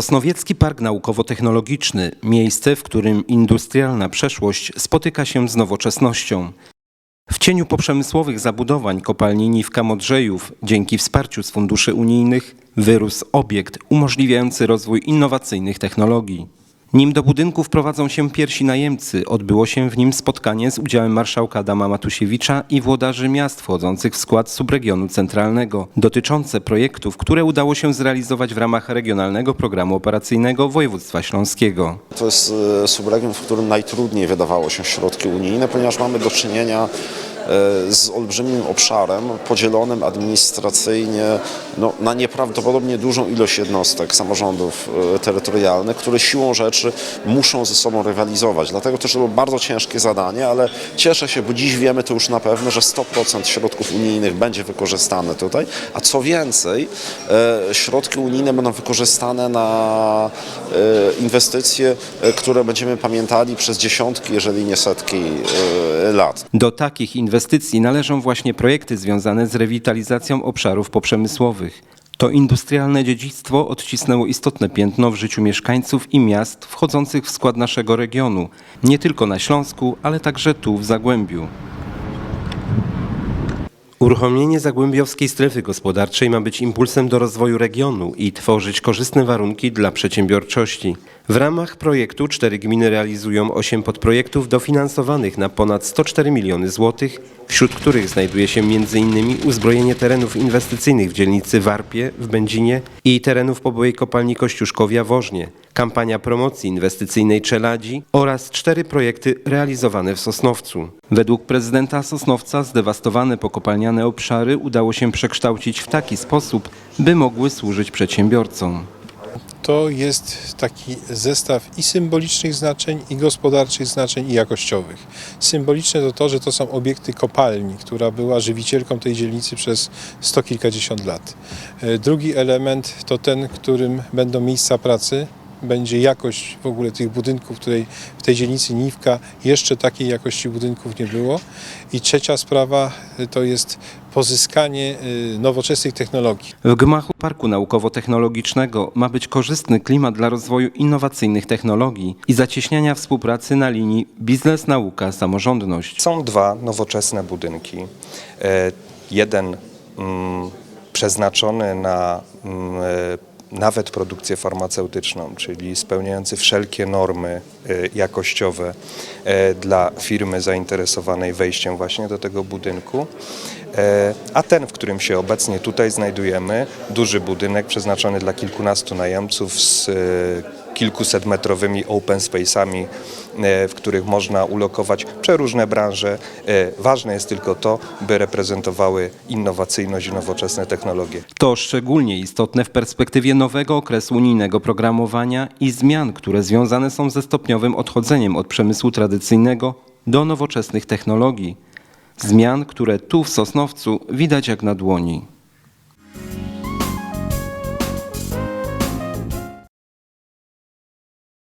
Sosnowiecki Park Naukowo-Technologiczny miejsce, w którym industrialna przeszłość spotyka się z nowoczesnością. W cieniu poprzemysłowych zabudowań kopalni Niwka Modrzejów, dzięki wsparciu z funduszy unijnych, wyrósł obiekt umożliwiający rozwój innowacyjnych technologii. Nim do budynku wprowadzą się pierwsi najemcy, odbyło się w nim spotkanie z udziałem marszałka Adama Matusiewicza i włodarzy miast wchodzących w skład subregionu centralnego, dotyczące projektów, które udało się zrealizować w ramach regionalnego programu operacyjnego województwa śląskiego. To jest e, subregion, w którym najtrudniej wydawało się środki unijne, ponieważ mamy do czynienia z olbrzymim obszarem podzielonym administracyjnie no, na nieprawdopodobnie dużą ilość jednostek samorządów e, terytorialnych, które siłą rzeczy muszą ze sobą rywalizować. Dlatego też to było bardzo ciężkie zadanie, ale cieszę się, bo dziś wiemy to już na pewno, że 100% środków unijnych będzie wykorzystane tutaj, a co więcej, e, środki unijne będą wykorzystane na e, inwestycje, e, które będziemy pamiętali przez dziesiątki, jeżeli nie setki e, lat. Do takich inwestycji należą właśnie projekty związane z rewitalizacją obszarów poprzemysłowych. To industrialne dziedzictwo odcisnęło istotne piętno w życiu mieszkańców i miast wchodzących w skład naszego regionu, nie tylko na Śląsku, ale także tu w Zagłębiu. Uruchomienie Zagłębiowskiej Strefy Gospodarczej ma być impulsem do rozwoju regionu i tworzyć korzystne warunki dla przedsiębiorczości. W ramach projektu cztery gminy realizują osiem podprojektów dofinansowanych na ponad 104 miliony złotych, wśród których znajduje się m.in. uzbrojenie terenów inwestycyjnych w dzielnicy Warpie w Będzinie i terenów po byłej kopalni Kościuszkowia Wożnie, kampania promocji inwestycyjnej Czeladzi oraz cztery projekty realizowane w Sosnowcu. Według prezydenta Sosnowca zdewastowane pokopalniane obszary udało się przekształcić w taki sposób, by mogły służyć przedsiębiorcom. to jest taki zestaw i symbolicznych znaczeń, i gospodarczych znaczeń, i jakościowych. Symboliczne to to, że to są obiekty kopalni, która była żywicielką tej dzielnicy przez sto kilkadziesiąt lat. E, Drugi element to ten, którym będą miejsca pracy, będzie jakość w ogóle tych budynków, której w tej dzielnicy Niwka jeszcze takiej jakości budynków nie było. I trzecia sprawa e, to jest pozyskanie e, nowoczesnych technologii. W gmachu Parku Naukowo-Technologicznego ma być korzystny klimat dla rozwoju innowacyjnych technologii i zacieśniania współpracy na linii biznes-nauka-samorządność. Są dwa nowoczesne budynki. E, Jeden mm, przeznaczony na mm, e, nawet produkcję farmaceutyczną, czyli spełniający wszelkie normy e, jakościowe e, dla firmy zainteresowanej wejściem właśnie do tego budynku. E, A ten, w którym się obecnie tutaj znajdujemy, duży budynek przeznaczony dla kilkunastu najemców z kilkusetmetrowymi open space'ami, e, w których można ulokować przeróżne branże. E, Ważne jest tylko to, by reprezentowały innowacyjność i nowoczesne technologie. To szczególnie istotne w perspektywie nowego okresu unijnego programowania i zmian, które związane są ze stopniowym odchodzeniem od przemysłu tradycyjnego do nowoczesnych technologii. Zmian, które tu w Sosnowcu widać jak na dłoni.